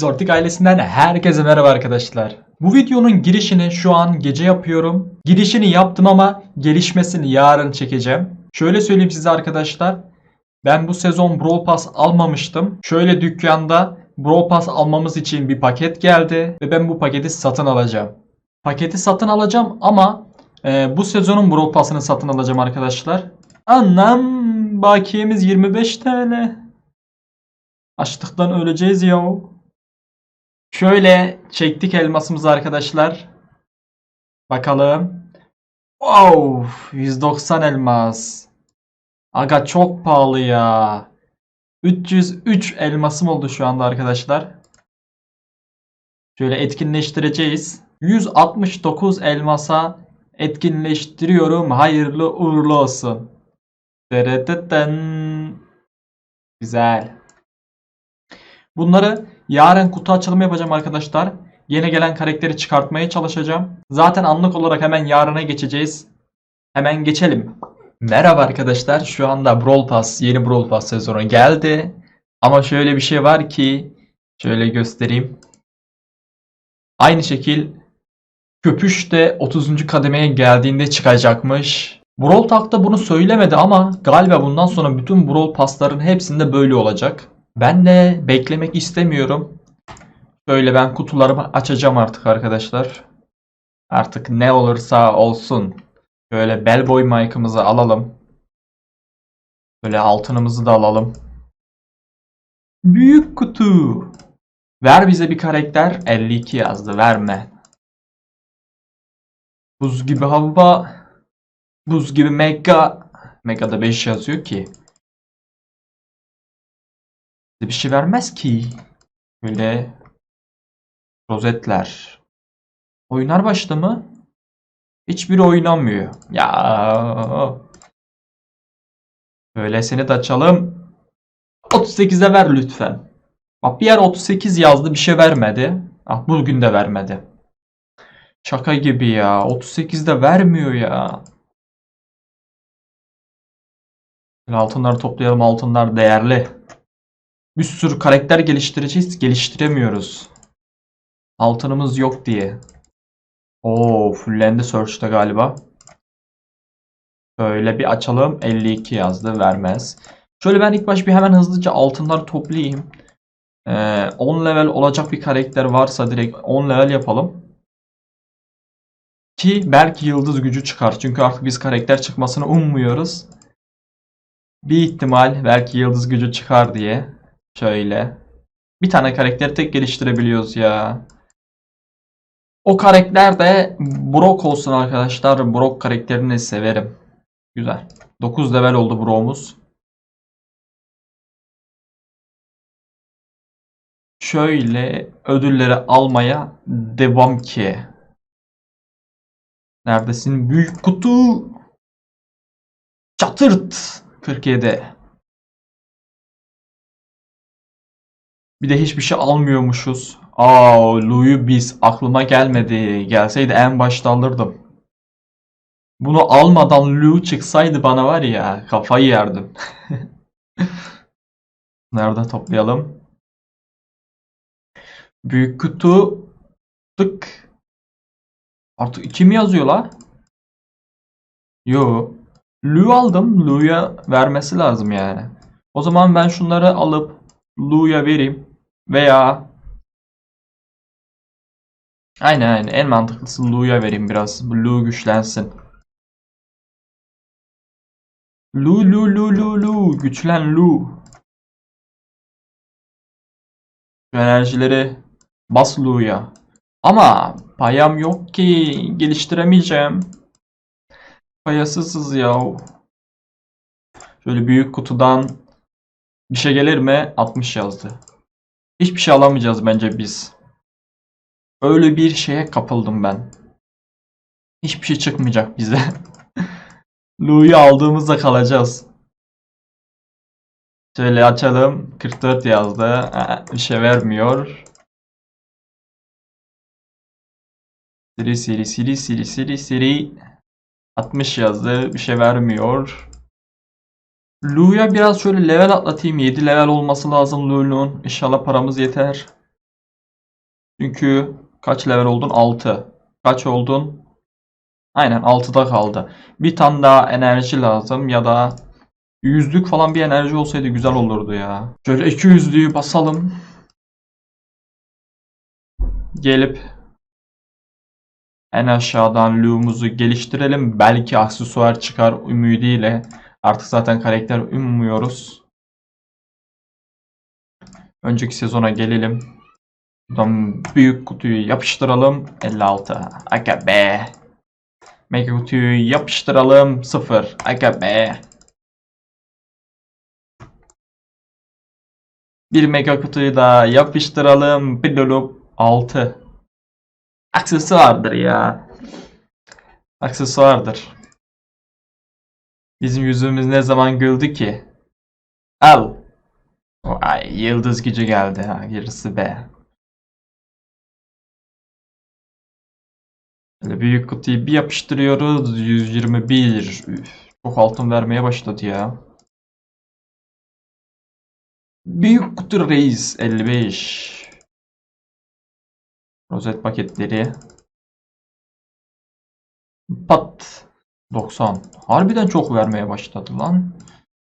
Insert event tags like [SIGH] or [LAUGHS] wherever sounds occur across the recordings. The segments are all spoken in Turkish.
Zortik ailesinden herkese merhaba arkadaşlar. Bu videonun girişini şu an gece yapıyorum. Girişini yaptım ama gelişmesini yarın çekeceğim. Şöyle söyleyeyim size arkadaşlar. Ben bu sezon Brawl Pass almamıştım. Şöyle dükkanda Brawl Pass almamız için bir paket geldi ve ben bu paketi satın alacağım. Paketi satın alacağım ama e, bu sezonun Brawl Pass'ını satın alacağım arkadaşlar. Anlam bakiyemiz 25 TL. Açlıktan öleceğiz ya. Şöyle çektik elmasımızı arkadaşlar. Bakalım. Wow, 190 elmas. Aga çok pahalı ya. 303 elmasım oldu şu anda arkadaşlar. Şöyle etkinleştireceğiz. 169 elmasa etkinleştiriyorum. Hayırlı uğurlu olsun. Güzel. Bunları yarın kutu açılımı yapacağım arkadaşlar. Yeni gelen karakteri çıkartmaya çalışacağım. Zaten anlık olarak hemen yarına geçeceğiz. Hemen geçelim. Merhaba arkadaşlar. Şu anda Brawl Pass, yeni Brawl Pass sezonu geldi. Ama şöyle bir şey var ki şöyle göstereyim. Aynı şekil Köpüş de 30. kademeye geldiğinde çıkacakmış. Brawl Talk'ta bunu söylemedi ama galiba bundan sonra bütün Brawl Pass'ların hepsinde böyle olacak. Ben de beklemek istemiyorum. Şöyle ben kutularımı açacağım artık arkadaşlar. Artık ne olursa olsun. Şöyle bellboy mic'ımızı alalım. Böyle altınımızı da alalım. Büyük kutu. Ver bize bir karakter. 52 yazdı. Verme. Buz gibi hava. Buz gibi mega. Mega'da 5 yazıyor ki. Bir şey vermez ki. Böyle rozetler. Oynar başta mı? Hiçbiri oynamıyor. Ya. Böyle seni de açalım. 38'e ver lütfen. Bak bir yer 38 yazdı bir şey vermedi. Ah bugün de vermedi. Şaka gibi ya. 38'de vermiyor ya. Altınları toplayalım. Altınlar değerli. Bir sürü karakter geliştireceğiz. Geliştiremiyoruz. Altınımız yok diye. Oo, fullendi search'ta galiba. Şöyle bir açalım. 52 yazdı. Vermez. Şöyle ben ilk baş bir hemen hızlıca altınları toplayayım. Ee, 10 level olacak bir karakter varsa direkt 10 level yapalım. Ki belki yıldız gücü çıkar. Çünkü artık biz karakter çıkmasını ummuyoruz. Bir ihtimal belki yıldız gücü çıkar diye. Şöyle. Bir tane karakteri tek geliştirebiliyoruz ya. O karakter de Brock olsun arkadaşlar. Brock karakterini severim. Güzel. 9 level oldu Brock'umuz. Şöyle ödülleri almaya devam ki. Neredesin? Büyük kutu. Çatırt. 47. Bir de hiçbir şey almıyormuşuz. Aa, Lou'yu biz aklıma gelmedi. Gelseydi en başta alırdım. Bunu almadan Lou çıksaydı bana var ya kafayı yerdim. [LAUGHS] Nerede toplayalım? Büyük kutu tık. Artık 2 mi yazıyor la? Yo. Lu aldım. Lu'ya vermesi lazım yani. O zaman ben şunları alıp Lu'ya vereyim. Veya Aynen aynen. En mantıklısı Lu'ya vereyim biraz. Lu güçlensin. Lu Lu Lu Lu Lu. Güçlen Lu. Şu enerjileri bas Lu'ya. Ama payam yok ki. Geliştiremeyeceğim. Payasızız ya. Şöyle büyük kutudan bir şey gelir mi? 60 yazdı. Hiçbir şey alamayacağız bence biz. Öyle bir şeye kapıldım ben. Hiçbir şey çıkmayacak bize. [LAUGHS] Lou'yu aldığımızda kalacağız. Şöyle açalım. 44 yazdı. Aa, bir şey vermiyor. Siri siri siri siri siri siri. 60 yazdı. Bir şey vermiyor. Lu'ya biraz şöyle level atlatayım. 7 level olması lazım Lu'nun. İnşallah paramız yeter. Çünkü kaç level oldun? 6. Kaç oldun? Aynen 6'da kaldı. Bir tane daha enerji lazım ya da yüzlük falan bir enerji olsaydı güzel olurdu ya. Şöyle 200'lüğü basalım. Gelip en aşağıdan Lu'muzu geliştirelim. Belki aksesuar çıkar ümidiyle. Artık zaten karakter ummuyoruz. Önceki sezona gelelim. Buradan büyük kutuyu yapıştıralım. 56. Aga be. Mega kutuyu yapıştıralım. 0. Aga be. Bir mega kutuyu da yapıştıralım. Bilolup 6. Aksesuardır ya. Aksesuardır. Bizim yüzümüz ne zaman güldü ki? Al. Ay yıldız gücü geldi ha gerisi be. Böyle büyük kutuyu bir yapıştırıyoruz. 121. Üf, çok altın vermeye başladı ya. Büyük kutu reis 55. Rozet paketleri. Pat. 90. Harbiden çok vermeye başladı lan.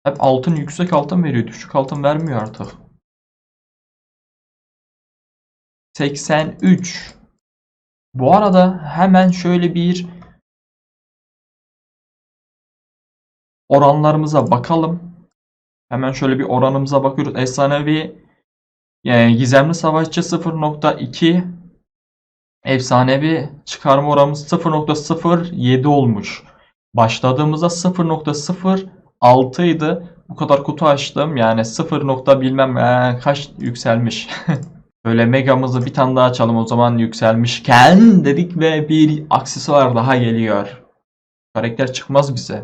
Hep altın yüksek altın veriyor. Düşük altın vermiyor artık. 83. Bu arada hemen şöyle bir oranlarımıza bakalım. Hemen şöyle bir oranımıza bakıyoruz. Efsanevi yani gizemli savaşçı 0.2 efsanevi çıkarma oranımız 0.07 olmuş. Başladığımızda 0.06 idi. Bu kadar kutu açtım. Yani 0. nokta bilmem ee, kaç yükselmiş. [LAUGHS] Böyle megamızı bir tane daha açalım o zaman yükselmişken dedik ve bir aksesuar daha geliyor. Karakter çıkmaz bize.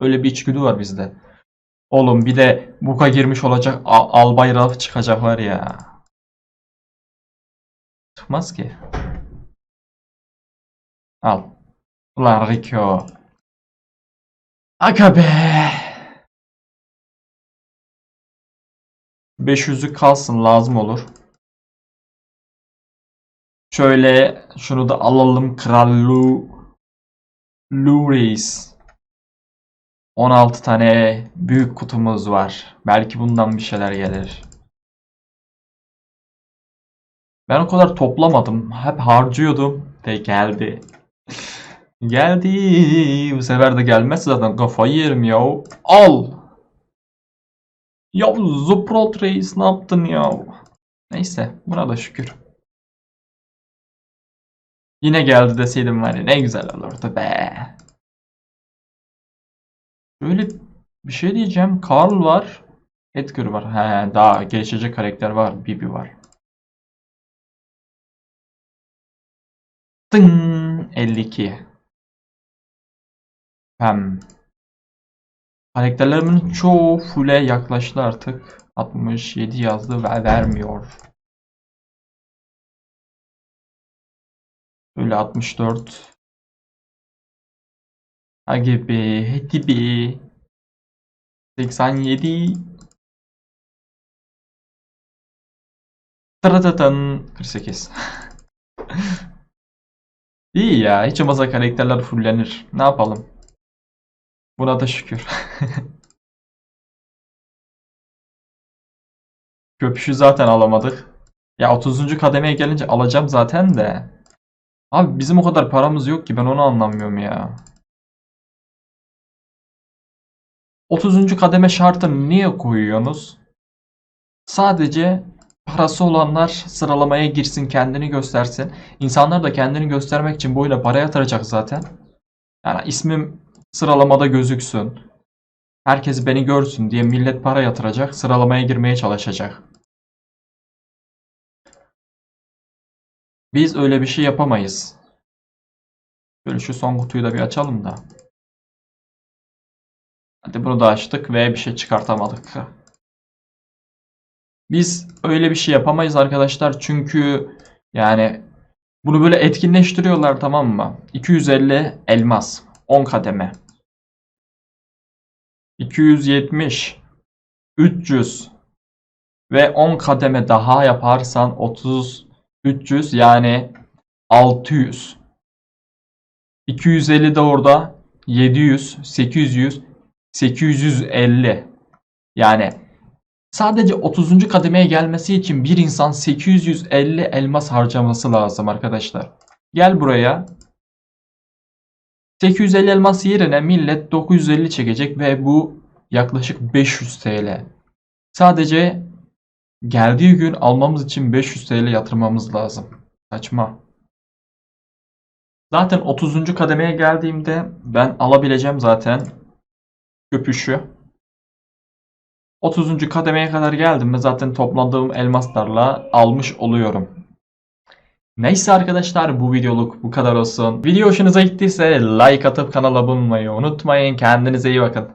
Öyle bir içgüdü var bizde. Oğlum bir de buka girmiş olacak al albay Ralph çıkacak var ya. Çıkmaz ki. Al. Ulan Rico. Aga be. 500'lük kalsın lazım olur. Şöyle şunu da alalım. Kral Lu Lu Reis. 16 tane büyük kutumuz var. Belki bundan bir şeyler gelir. Ben o kadar toplamadım. Hep harcıyordum. De geldi. Geldi. Bu sefer de gelmezse zaten kafayı yerim ya. Al. Ya Zuprot Reis ne yaptın ya? Neyse buna da şükür. Yine geldi deseydim var ya ne güzel olurdu be. Böyle bir şey diyeceğim. Carl var. Edgar var. He, daha gelişecek karakter var. Bibi var. Tın 52. Hem karakterlerimin çoğu full'e yaklaştı artık. 67 yazdı ve vermiyor. Böyle 64. Hadi be, hadi be. 87. Tırıtıtın 48. İyi ya, hiç olmazsa karakterler fullenir. Ne yapalım? Buna da şükür. [LAUGHS] Köpüşü zaten alamadık. Ya 30. kademeye gelince alacağım zaten de. Abi bizim o kadar paramız yok ki ben onu anlamıyorum ya. 30. kademe şartını niye koyuyorsunuz? Sadece parası olanlar sıralamaya girsin, kendini göstersin. İnsanlar da kendini göstermek için boyuna para yatıracak zaten. Yani ismim sıralamada gözüksün. Herkes beni görsün diye millet para yatıracak, sıralamaya girmeye çalışacak. Biz öyle bir şey yapamayız. Böyle şu son kutuyu da bir açalım da. Hadi bunu da açtık ve bir şey çıkartamadık. Biz öyle bir şey yapamayız arkadaşlar çünkü yani bunu böyle etkinleştiriyorlar tamam mı? 250 elmas 10 kademe. 270 300 ve 10 kademe daha yaparsan 30 300 yani 600. 250 de orada 700, 800, 850. Yani sadece 30. kademeye gelmesi için bir insan 850 elmas harcaması lazım arkadaşlar. Gel buraya. 850 elmas yerine millet 950 çekecek ve bu yaklaşık 500 TL. Sadece geldiği gün almamız için 500 TL yatırmamız lazım. Saçma. Zaten 30. kademeye geldiğimde ben alabileceğim zaten köpüşü. 30. kademeye kadar geldim mi zaten topladığım elmaslarla almış oluyorum. Neyse arkadaşlar bu videoluk bu kadar olsun. Video hoşunuza gittiyse like atıp kanala abone olmayı unutmayın. Kendinize iyi bakın.